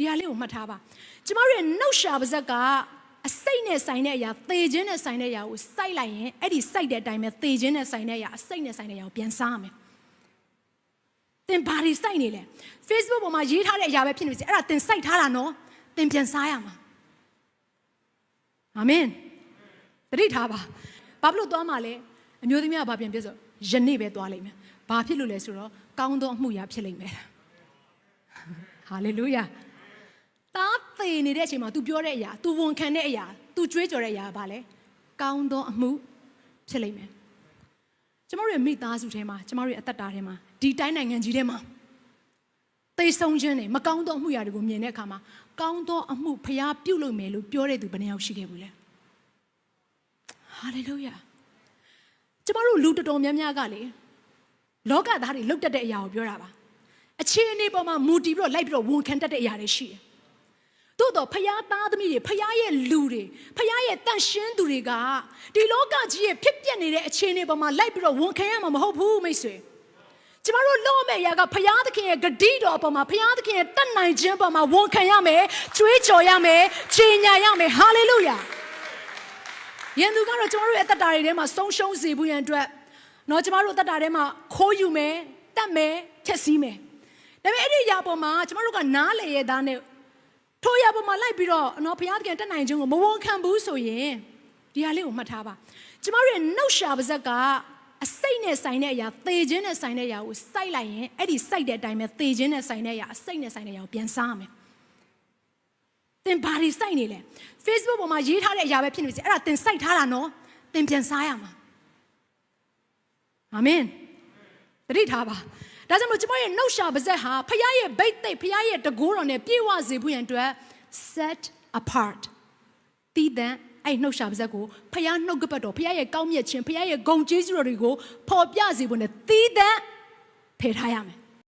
ဒီဟာလေးကိုမှတ်ထားပါကျမတို့ရဲ့နှုတ်ရှာပါဇက်ကအစိတ်နဲ့ဆိုင်တဲ့အရာသေခြင်းနဲ့ဆိုင်တဲ့အရာကိုစိုက်လိုက်ရင်အဲ့ဒီစိုက်တဲ့အတိုင်းပဲသေခြင်းနဲ့ဆိုင်တဲ့အရာအစိတ်နဲ့ဆိုင်တဲ့အရာကိုပြန်စားရမယ်သင်ဘာတွေစိုက်နေလဲ Facebook ပေါ်မှာရေးထားတဲ့အရာပဲဖြစ်နေပြီအဲ့ဒါသင်စိုက်ထားတာနော်သင်ပြန်စားရမှာအာမင်တတိထားပါဘာဖြစ်လို့သွားမှာလဲအမျိုးသမီးကဘာပြန်ပြဆိုယနေ့ပဲသွားလိမ့်မယ်ဘာဖြစ်လို့လဲဆိုတော့ကောင်းသောအမှုရာဖြစ်လိမ့်မယ်ဟာလေလုယာတား သေနေတဲ့အချိန်မှာ तू ပြောတဲ့အရာ तू ဝန်ခံတဲ့အရာ तू ကြွေးကြော်တဲ့အရာကဘာလဲကောင်းသောအမှုဖြစ်လိမ့်မယ်ကျမတို့ရဲ့မိသားစုထဲမှာကျမတို့ရဲ့အသက်တာထဲမှာဒီတိုင်းနိုင်ငံကြီးထဲမှာသေဆုံးခြင်းတွေမကောင်းသောအမှုရာတွေကိုမြင်တဲ့အခါမှာကောင်းသောအမှုဖျားပြုတ်လို့မယ်လို့ပြောတဲ့သူဘယ်နှယောက်ရှိခဲ့ဘူးလဲဟာလေလုယာကျမတို့လူတော်တော်များများကလေလောကသားတွေလုတ်တက်တဲ့အရာကိုပြောတာပါအခြေအနေပေါ်မှာမူတည်ပြီးတော့လိုက်ပြီးတော့ဝန်ခံတတ်တဲ့အရာတွေရှိတယ်သို့ တော့ဖျားသားသမီးတွေဖျားရဲ့လူတွေဖျားရဲ့တန့်ရှင်းသူတွေကဒီလောကကြီးရဲ့ဖြစ်ပျက်နေတဲ့အခြေအနေပေါ်မှာလိုက်ပြီးတော့ဝန်ခံရမှာမဟုတ်ဘူးမိတ်ဆွေကျမတို့လုံးမဲ့အရာကဖျားသခင်ရဲ့ဂတိတော်အပေါ်မှာဖျားသခင်ရဲ့တတ်နိုင်ခြင်းအပေါ်မှာဝန်ခံရမယ်ကြွေးကြော်ရမယ်ချိန်ညာရမယ်ဟာလေလုယာယန်သူကတော့ကျမတို့ရဲ့အသက်တာတွေထဲမှာဆုံးရှုံးစေဖို့ရန်အတွက်နော်ကျမတို့အသက်တာထဲမှာခိုးယူမယ်တတ်မယ်ချက်စီးမယ်ဒါပေမဲ့အဲ့ဒီအရာပေါ်မှာကျမတို့ကနားလေရသားနဲ့ထိုရ ပေါ်မှာလိုက်ပြီးတော့နော်ဘုရားသခင်တက်နိုင်ခြင်းကိုမဝန်ခံဘူးဆိုရင်ဒီဟာလေးကိုမှတ်ထားပါကျမတို့ရဲ့နှုတ်ရှာပါဇက်ကအစိတ်နဲ့ဆိုင်တဲ့အရာသေခြင်းနဲ့ဆိုင်တဲ့အရာကိုစိုက်လိုက်ရင်အဲ့ဒီစိုက်တဲ့အတိုင်းပဲသေခြင်းနဲ့ဆိုင်တဲ့အရာအစိတ်နဲ့ဆိုင်တဲ့အရာကိုပြန်စားရမယ်သင်ဘာတွေစိုက်နေလဲ Facebook ပေါ်မှာရေးထားတဲ့အရာပဲဖြစ်နေပြီအဲ့ဒါသင်စိုက်ထားတာနော်သင်ပြန်စားရမှာအာမင်တတိထားပါဒါကြောင့်မို့ကျမရဲ့နှုတ်ရှာပါဇက်ဟာဖခင်ရဲ့ဗိတ်သိက်ဖခင်ရဲ့တကိုးတော်နဲ့ပြည့်ဝစေဖို့ရန်အတွက် set apart တည်တဲ့အဲ့နှုတ်ရှာပါဇက်ကိုဖခင်နှုတ်ကပတ်တော်ဖခင်ရဲ့ကောင်းမြတ်ခြင်းဖခင်ရဲ့ဂုဏ်ကျေးဇူးတော်တွေကိုပေါ်ပြစေဖို့နဲ့တည်တဲ့ဖယ်ထားရမယ်